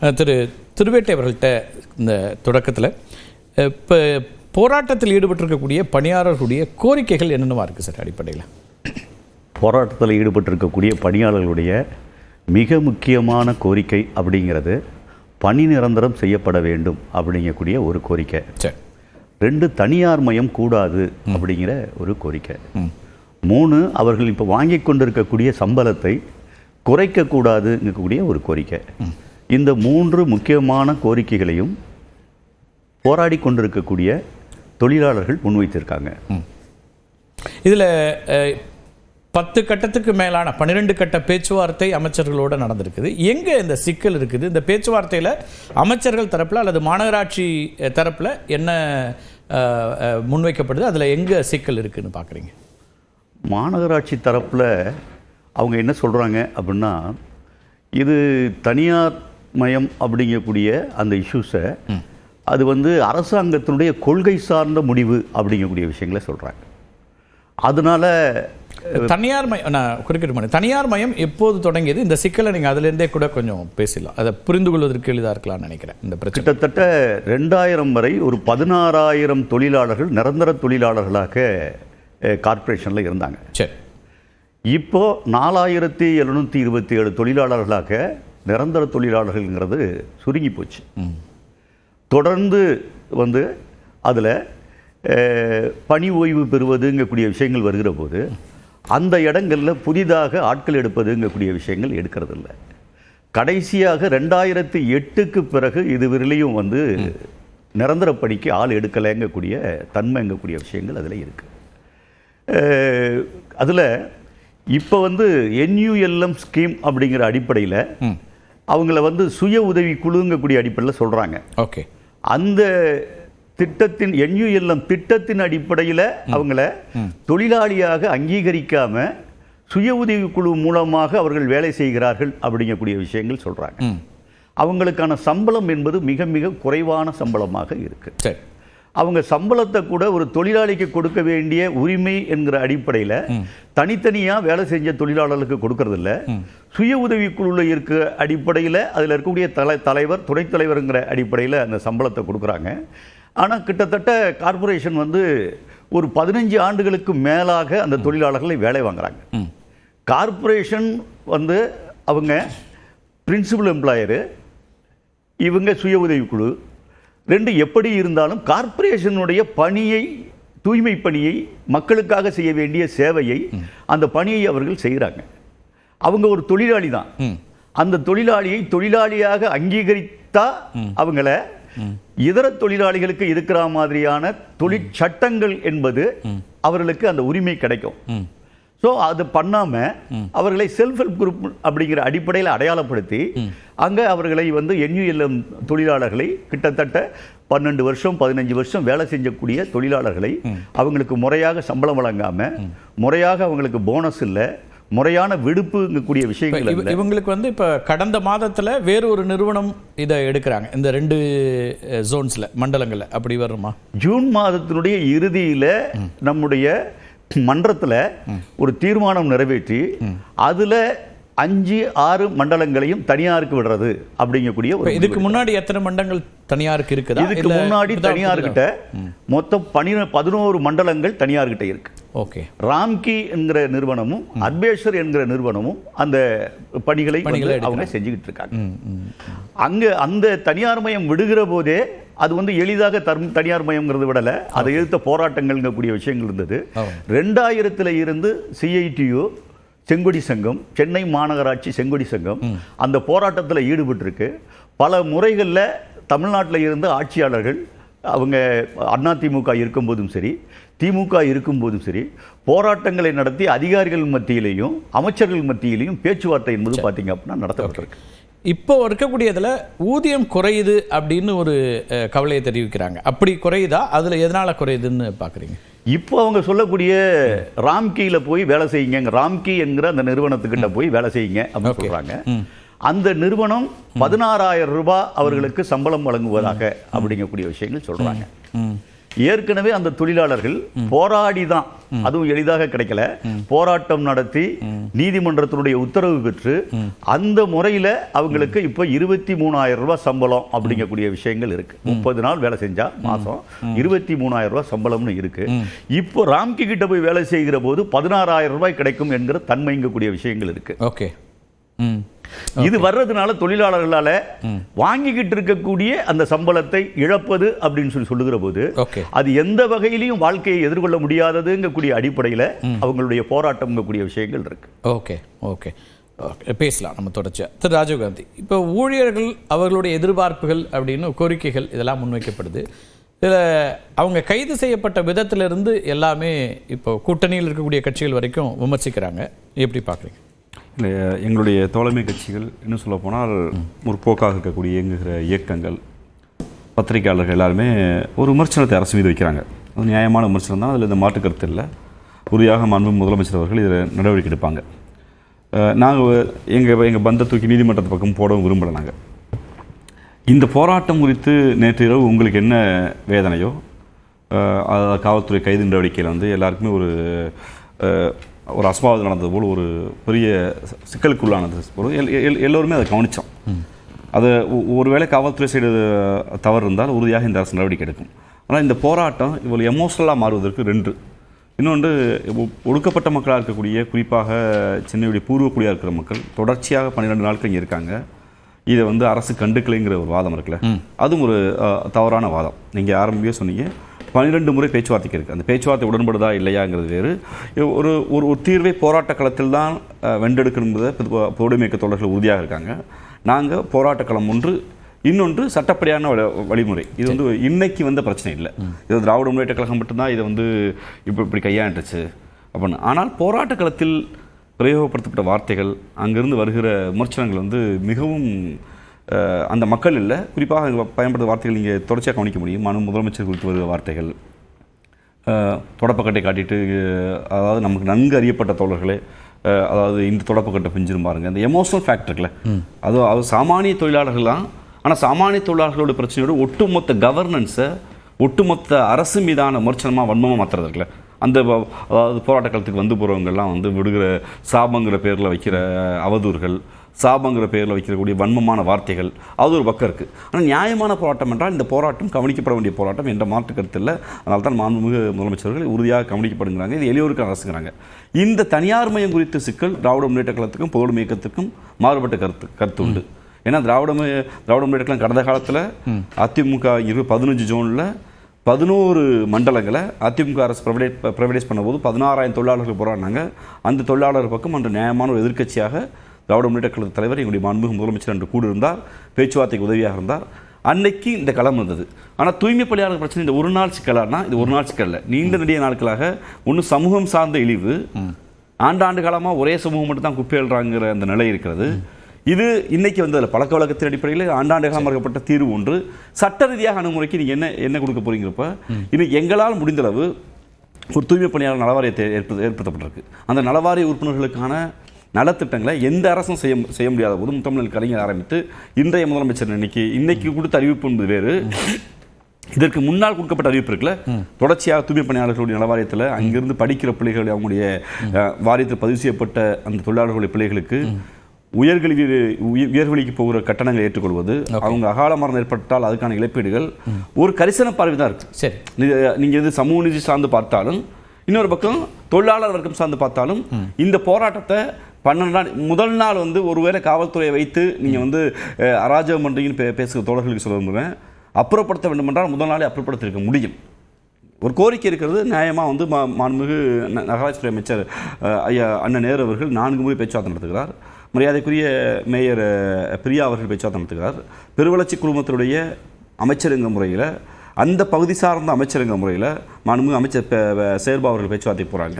திரு திருவேட்டை அவர்கள்ட்ட இந்த தொடக்கத்தில் இப்போ போராட்டத்தில் ஈடுபட்டிருக்கக்கூடிய பணியாளர்களுடைய கோரிக்கைகள் என்னென்னவா இருக்குது சார் அடிப்படையில்? போராட்டத்தில் ஈடுபட்டிருக்கக்கூடிய பணியாளர்களுடைய மிக முக்கியமான கோரிக்கை அப்படிங்கிறது பணி நிரந்தரம் செய்யப்பட வேண்டும் அப்படிங்கக்கூடிய ஒரு கோரிக்கை. சரி. ரெண்டு தனியார் மயம் கூடாது அப்படிங்கிற ஒரு கோரிக்கை. மூணு அவர்கள் இப்போ வாங்கி கொண்டிருக்கக்கூடிய சம்பளத்தை குறைக்கக்கூடாதுங்கக்கூடிய ஒரு கோரிக்கை. இந்த மூன்று முக்கியமான கோரிக்கைகளையும் போராடி கொண்டிருக்கக்கூடிய தொழிலாளர்கள் முன்வைத்திருக்காங்க. இதில் பத்து கட்டத்துக்கு மேலான பன்னிரெண்டு கட்ட பேச்சுவார்த்தை அமைச்சர்களோட நடந்திருக்குது. எங்கே இந்த சிக்கல் இருக்குது? இந்த பேச்சுவார்த்தையில் அமைச்சர்கள் தரப்பில் அல்லது மாநகராட்சி தரப்பில் என்ன முன்வைக்கப்படுது? அதில் எங்கே சிக்கல் இருக்குன்னு பார்க்குறீங்க மாநகராட்சி தரப்பில் அவங்க என்ன சொல்கிறாங்க அப்படின்னா இது தனியார் மயம் அப்படிங்கக்கூடிய அந்த இஷ்யூஸை அது வந்து அரசாங்கத்தினுடைய கொள்கை சார்ந்த முடிவு அப்படிங்கக்கூடிய விஷயங்களை சொல்கிறாங்க அதனால தனியார் மயம் நான் குறுக்கிட்டு தனியார் மயம் எப்போது தொடங்கியது? இந்த சிக்கலை நீங்கள் அதிலிருந்தே கூட கொஞ்சம் பேசலாம் அதை புரிந்து கொள்வதற்கு எளிதாக இருக்கலாம்னு நினைக்கிறேன் இந்த பிரச்சனை. கிட்டத்தட்ட ரெண்டாயிரம் வரை ஒரு பதினாறாயிரம் தொழிலாளர்கள் நிரந்தர தொழிலாளர்களாக கார்ப்பரேஷனில் இருந்தாங்க. சரி. இப்போ நாலாயிரத்தி எழுநூற்றி இருபத்தி ஏழு தொழிலாளர்களாக நிரந்தர தொழிலாளர்கள்ங்கிறது சுருங்கி போச்சு. தொடர்ந்து வந்து அதில் பணி ஓய்வு பெறுவதுங்கக்கூடிய விஷயங்கள் வருகிற போது அந்த இடங்களில் புதிதாக ஆட்கள் எடுப்பதுங்கக்கூடிய விஷயங்கள் எடுக்கிறதில்ல. கடைசியாக ரெண்டாயிரத்தி எட்டுக்கு பிறகு இதுவரையிலையும் வந்து நிரந்தர பணிக்கு ஆள் எடுக்கலைங்கக்கூடிய தன்மைங்கக்கூடிய விஷயங்கள் அதில் இருக்குது அதில் இப்போ வந்து என்யூஎல்எம் ஸ்கீம் அப்படிங்கிற அடிப்படையில் அவங்கள வந்து சுய உதவி குழுங்கக்கூடிய அடிப்படையில் சொல்கிறாங்க ஓகே. அந்த திட்டத்தின் என்யூஎல்எம் திட்டத்தின் அடிப்படையில் அவங்கள தொழிலாளியாக அங்கீகரிக்காம சுய உதவி குழு மூலமாக அவர்கள் வேலை செய்கிறார்கள் அப்படிங்கக்கூடிய விஷயங்கள் சொல்கிறாங்க அவங்களுக்கான சம்பளம் என்பது மிக மிக குறைவான சம்பளமாக இருக்கு. சரி. அவங்க சம்பளத்தை கூட ஒரு தொழிலாளிக்கு கொடுக்க வேண்டிய உரிமை என்கிற அடிப்படையில் தனித்தனியாக வேலை செஞ்ச தொழிலாளர்களுக்கு கொடுக்கறதில்ல. சுய உதவி குழுவில் இருக்க அடிப்படையில் அதில் இருக்கக்கூடிய தலை தலைவர் துணைத் தலைவருங்கிற அடிப்படையில் அந்த சம்பளத்தை கொடுக்குறாங்க. ஆனால் கிட்டத்தட்ட கார்ப்பரேஷன் வந்து ஒரு பதினஞ்சு ஆண்டுகளுக்கு மேலாக அந்த தொழிலாளர்களை வேலை வாங்குறாங்க. கார்ப்பரேஷன் வந்து அவங்க பிரின்சிபல் எம்ப்ளாயரு இவங்க சுய உதவிக்குழு ரெண்டு எப்படி இருந்தாலும் கார்ப்பரேஷனுடைய பணியை தூய்மை பணியை மக்களுக்காக செய்ய வேண்டிய சேவையை அந்த பணியை அவர்கள் செய்கிறாங்க. அவங்க ஒரு தொழிலாளி தான். அந்த தொழிலாளியை தொழிலாளியாக அங்கீகரித்தா அவங்கள இதர தொழிலாளிகளுக்கு இருக்கிற மாதிரியான தொழிற்சட்டங்கள் என்பது அவர்களுக்கு அந்த உரிமை கிடைக்கும். ஸோ அது பண்ணாம அவர்களை செல்ஃப் ஹெல்ப் குரூப் அப்படிங்கிற அடிப்படையில் அடையாளப்படுத்தி அங்க அவர்களை வந்து என்யூஎல்எம் தொழிலாளர்களை கிட்டத்தட்ட பன்னெண்டு வருஷம் பதினஞ்சு வருஷம் வேலை செஞ்சக்கூடிய தொழிலாளர்களை அவங்களுக்கு முறையாக சம்பளம் வழங்காம முறையாக அவங்களுக்கு போனஸ் இல்லை முறையான விடுப்புங்கக்கூடிய விஷயங்கள் இவங்களுக்கு வந்து இப்ப கடந்த மாதத்துல வேறு ஒரு நிறுவனம் இதை எடுக்கிறாங்க. இந்த ரெண்டு ஜோன்ஸ்ல மண்டலங்கள்ல. அப்படி வருமா ஜூன் மாதத்தினுடைய இறுதியில நம்முடைய மன்றத்துல ஒரு தீர்மானம் நிறைவேற்றி அதுல அஞ்சு ஆறு மண்டலங்களையும் தனியாருக்கு விடுறது அப்படிங்கக்கூடிய ஒரு இதுக்கு முன்னாடி எத்தனை மண்டங்கள் தனியாருக்கு இருக்குதா? இதுக்கு முன்னாடி தனியார்கிட்ட மொத்தம் பனிர பதினோரு மண்டலங்கள் தனியார்கிட்ட இருக்கு. ஓகே ராம்கி என்கிற நிறுவனமும் அத்பேஷர் என்கிற நிறுவனமும் அந்த பணிகளை அவங்க செஞ்சுக்கிட்டு இருக்காங்க. அங்க அந்த தனியார் மயம் விடுகிற போதே அது வந்து எளிதாக தரும் தனியார் மயம்ங்கிறது விடல. அதை எதிர்த்த போராட்டங்கள்ங்கக்கூடிய விஷயங்கள் இருந்தது. ரெண்டாயிரத்துல இருந்து சிஐடியு செங்கொடி சங்கம் சென்னை மாநகராட்சி செங்கொடி சங்கம் அந்த போராட்டத்தில் ஈடுபட்டிருக்கு. பல முறைகளில் தமிழ்நாட்டில் இருந்த ஆட்சியாளர்கள் அவங்க அதிமுக இருக்கும்போதும் சரி திமுக இருக்கும்போதும் சரி போராட்டங்களை நடத்தி அதிகாரிகள் மத்தியிலையும் அமைச்சர்கள் மத்தியிலையும் பேச்சுவார்த்தை என்பது பார்த்தீங்க அப்படின்னா நடத்தப்பட்டிருக்கு. இப்போ இருக்கக்கூடியதுல ஊதியம் குறையுது அப்படின்னு ஒரு கவலையை தெரிவிக்கிறாங்க. அப்படி குறையுதா? அதுல எதனால குறையுதுன்னு பாக்குறீங்க? இப்போ அவங்க சொல்லக்கூடிய ராம்கியில் போய் வேலை செய்யுங்க ராம்கி என்கிற அந்த நிறுவனத்துக்கிட்ட போய் வேலை செய்யுங்க அப்படின்னு சொல்றாங்க. அந்த நிறுவனம் பதினாறாயிரம் ரூபாய் அவர்களுக்கு சம்பளம் வழங்குவதாக அப்படிங்கக்கூடிய விஷயங்கள் சொல்றாங்க. ஏற்கனவே அந்த தொழிலாளர்கள் போராடி தான் அதுவும் எளிதாக கிடைக்கல. போராட்டம் நடத்தி நீதிமன்றத்தினுடைய உத்தரவு பெற்று அந்த முறையில அவங்களுக்கு இப்ப இருபத்தி மூணாயிரம் ரூபாய் சம்பளம் அப்படிங்கக்கூடிய விஷயங்கள் இருக்கு. முப்பது நாள் வேலை செஞ்சா மாசம் இருபத்தி மூணாயிரம் ரூபாய் சம்பளம்னு இருக்கு. இப்போ ராம்கி கிட்ட போய் வேலை செய்கிற போது பதினாறாயிரம் ரூபாய் கிடைக்கும் என்கிற தன்மைங்கக்கூடிய விஷயங்கள் இருக்கு. ஓகே. இது வர்றதுனால தொழிலாளர்களால வாங்கிக்கிட்டு இருக்கக்கூடிய அந்த சம்பளத்தை இழப்பது அப்படின்னு சொல்லி சொல்லுகிற போது அது எந்த வகையிலையும் வாழ்க்கையை எதிர்கொள்ள முடியாததுங்கக்கூடிய அடிப்படையில அவங்களுடைய போராட்டம்ங்கக்கூடிய விஷயங்கள் இருக்கு. ஓகே ஓகே பேசலாம் நம்ம தொடர்ச்சியா. திரு ராஜீவ்காந்தி இப்போ ஊழியர்கள் அவர்களுடைய எதிர்பார்ப்புகள் அப்படின்னு கோரிக்கைகள் இதெல்லாம் முன்வைக்கப்படுது. இதில் அவங்க கைது செய்யப்பட்ட விதத்திலிருந்து எல்லாமே இப்போ கூட்டணியில் இருக்கக்கூடிய கட்சிகள் வரைக்கும் விமர்சிக்கிறாங்க. எப்படி பார்க்குறீங்க? இல்லை எங்களுடைய தோழமை கட்சிகள் இன்னும் சொல்ல போனால் முற்போக்காக இருக்கக்கூடிய இயங்குகிற இயக்கங்கள் பத்திரிகையாளர்கள் எல்லாருமே ஒரு விமர்சனத்தை அரசு மீது வைக்கிறாங்க. அது நியாயமான விமர்சனம் தான் அதில் இந்த மாற்று கருத்து இல்லை. உறுதியாக மாண்பு முதலமைச்சர் அவர்கள் இதில் நடவடிக்கை எடுப்பாங்க. நாங்கள் எங்கள் எங்கள் பந்த தூக்கி நீதிமன்றத்து பக்கம் போடவும் விரும்பலை நாங்கள் இந்த போராட்டம் குறித்து நேற்று இரவு உங்களுக்கு என்ன வேதனையோ காவல்துறை கைது நடவடிக்கையில் வந்து எல்லாருக்குமே ஒரு ஒரு அசம்பாவிதம் நடந்தது போல் ஒரு பெரிய சிக்கலுக்குள்ளானது போல் எல் எல் எல்லோருமே அதை கவனித்தோம். அது ஒ- ஒருவேளை காவல்துறை செய்த தவறு இருந்தால் உறுதியாக இந்த அரசு நடவடிக்கை எடுக்கும். ஆனால் இந்த போராட்டம் இவ்வளவு எமோஷனலாக மாறுவதற்கு ரெண்டு. இன்னொன்று ஒடுக்கப்பட்ட மக்களாக இருக்கக்கூடிய குறிப்பாக சென்னையுடைய பூர்வக்குடியாக இருக்கிற மக்கள் தொடர்ச்சியாக பன்னிரெண்டு நாட்கள் இங்கே இருக்காங்க. இதை வந்து அரசு கண்டுக்கலைங்கிற ஒரு வாதம் இருக்குல்ல? அதுவும் ஒரு தவறான வாதம். நீங்கள் ஆரம்பிக்கவே சொன்னீங்க. பன்னிரெண்டு முறை பேச்சுவார்த்தைக்கு இருக்குது அந்த பேச்சுவார்த்தை உடன்படுதா இல்லையாங்கிறது வேறு. ஒரு ஒரு ஒரு தீர்வை போராட்ட களத்தில் தான் வென்றெடுக்கணுங்கிறத பொது- பொதுவுடைமை இயக்க தோழர்கள் உறுதியாக இருக்காங்க. நாங்கள் போராட்ட களம் ஒன்று இன்னொன்று சட்டப்படியான வழி- வழிமுறை. இது வந்து இன்னைக்கு வந்த பிரச்சனை இல்லை. இது திராவிட முன்னேற்ற கழகம் மட்டும்தான் இதை வந்து இப்போ இப்படி கையாண்டுச்சு. அப்படின்னு. ஆனால் போராட்ட களத்தில் பிரயோகப்படுத்தப்பட்ட வார்த்தைகள் அங்கிருந்து வருகிற விமர்சனங்கள் வந்து மிகவும் அந்த மக்கள் இல்லை. குறிப்பாக பயன்படுத்த வார்த்தைகள் நீங்கள் தொடர்ச்சியாக கவனிக்க முடியும். மனு முதலமைச்சர் குறித்து வருகிற வார்த்தைகள். தொடப்பக்கட்டை காட்டிட்டு அதாவது நமக்கு நன்கு அறியப்பட்ட தோழர்களே அதாவது இந்த தொடப்பக்கட்டை பிஞ்சிரும் பாருங்க. அந்த எமோஷனல் இருக்குல்ல. அது அது சாமானிய தொழிலாளர்கள் தான். ஆனால் சாமானிய தொழிலாளர்களோட பிரச்சனையோட ஒட்டுமொத்த கவர்னன்ஸை ஒட்டுமொத்த அரசு மீதான விமர்சனமாக வன்மமாக மாற்றுறது இருக்குல்ல. அந்த அதாவது போராட்ட காலத்துக்கு வந்து போகிறவங்கெல்லாம் வந்து விடுகிற சாபங்கிற பேரில் வைக்கிற அவதூறுகள் சாபங்கிற பேரில் வைக்கக்கூடிய வன்மமான வார்த்தைகள். அது ஒரு பக்கம் இருக்குது ஆனால் நியாயமான போராட்டம் என்றால் இந்த போராட்டம் கவனிக்கப்பட வேண்டிய போராட்டம் என்ற மாற்று கருத்து இல்லை. அதனால தான் மாண்புமிகு முதலமைச்சர்கள் உறுதியாக கவனிக்கப்படுங்கிறாங்க இது எளியோருக்கு அரசுங்கிறாங்க இந்த தனியார் மயம் குறித்த சிக்கல் திராவிட முன்னேற்ற கழகத்துக்கும் புகழும் இயக்கத்துக்கும் மாறுபட்ட கருத்து கருத்து உண்டு. ஏன்னா திராவிட திராவிட முன்னேற்ற கழகம் கடந்த காலத்தில் அதிமுக இரு பதினஞ்சு ஜோனில் பதினோரு மண்டலங்களை அதிமுக அரசு ப்ரைவேட் ப்ரைவேடைஸ் பண்ணும்போது பதினாறாயிரம் தொழிலாளர்கள் போராடினாங்க. அந்த தொழிலாளர் பக்கம் அந்த நியாயமான ஒரு எதிர்க்கட்சியாக திராவிட முன்னேற்ற கழக தலைவர் எங்களுடைய மாண்புமிகு முதலமைச்சர் என்று கூட இருந்தார் பேச்சுவார்த்தைக்கு உதவியாக இருந்தார். அன்னைக்கு இந்த களம் இருந்தது ஆனால் தூய்மை பணியாளர் பிரச்சனை இந்த ஒரு நாள் சிக்கலானா? இது ஒரு நாள் சிக்கல் நீண்ட நெடிய நாட்களாக ஒன்று சமூகம் சார்ந்த இழிவு ஆண்டாண்டு காலமாக ஒரே சமூகம் மட்டும் தான் குப்பை எழுறாங்கிற அந்த நிலை இருக்கிறது. இது இன்னைக்கு வந்து அதில் பழக்க வழக்கத்தின் அடிப்படையில் ஆண்டாண்டு காலம் மறுக்கப்பட்ட தீர்வு ஒன்று. சட்ட ரீதியாக அணுகுமுறைக்கு நீங்கள் என்ன என்ன கொடுக்க போறீங்கிறப்ப இன்னைக்கு எங்களால் முடிந்தளவு ஒரு தூய்மை பணியாளர் நலவாரியத்தை ஏற்ப ஏற்படுத்தப்பட்டிருக்கு. அந்த நலவாரிய உறுப்பினர்களுக்கான நலத்திட்டங்களை எந்த அரசும் செய்ய செய்ய முடியாத போது முத்தமிழ் கலைஞர் ஆரம்பித்து இன்றைய முதலமைச்சர் இன்னைக்கு இன்னைக்கு கொடுத்த அறிவிப்பு என்பது வேறு. இதற்கு முன்னால் கொடுக்கப்பட்ட அறிவிப்பு இருக்குல்ல? தொடர்ச்சியாக தூய்மை பணியாளர்களுடைய நலவாரியத்தில் அங்கிருந்து படிக்கிற பிள்ளைகள் அவங்களுடைய வாரியத்தில் பதிவு செய்யப்பட்ட அந்த தொழிலாளர்களுடைய பிள்ளைகளுக்கு உயர்கல்வி உய- உயர்கல்விக்கு போகிற கட்டணங்களை ஏற்றுக்கொள்வது அவங்க அகால மரணம் ஏற்பட்டால் அதுக்கான இழப்பீடுகள் ஒரு கரிசன பார்வை தான் இருக்கு. சரி. நீ- நீங்க இது சமூக நீதி சார்ந்து பார்த்தாலும் இன்னொரு பக்கம் தொழிலாளர் வர்க்கம் சார்ந்து பார்த்தாலும் இந்த போராட்டத்தை பன்னெண்டு நாள் முதல் நாள் வந்து ஒருவேளை காவல்துறையை வைத்து நீங்கள் வந்து அராஜகம் பண்ணுறீங்கன்னு பே- பேசுகிற தோழர்களுக்கு சொல்ல விரும்புகிறேன் அப்புறப்படுத்த வேண்டும் என்றால் முதல் நாளே அப்புறப்படுத்திருக்க முடியும். ஒரு கோரிக்கை இருக்கிறது. நியாயமாக வந்து மா- மாண்புமிகு ந- நகராட்சித்துறை அமைச்சர் ஐயா அண்ணன் நேரு அவர்கள் நான்கு முறை பேச்சுவார்த்தை நடத்துகிறார். மரியாதைக்குரிய மேயர் பிரியா அவர்கள் பேச்சுவார்த்தை நடத்துகிறார். பெருவளர்ச்சி குழுமத்தினுடைய அமைச்சருங்க முறையில் அந்த பகுதி சார்ந்த அமைச்சருங்க முறையில் மாண்புமிகு அமைச்சர் சேர்பா அவர்கள் பேச்சுவார்த்தை போகிறாங்க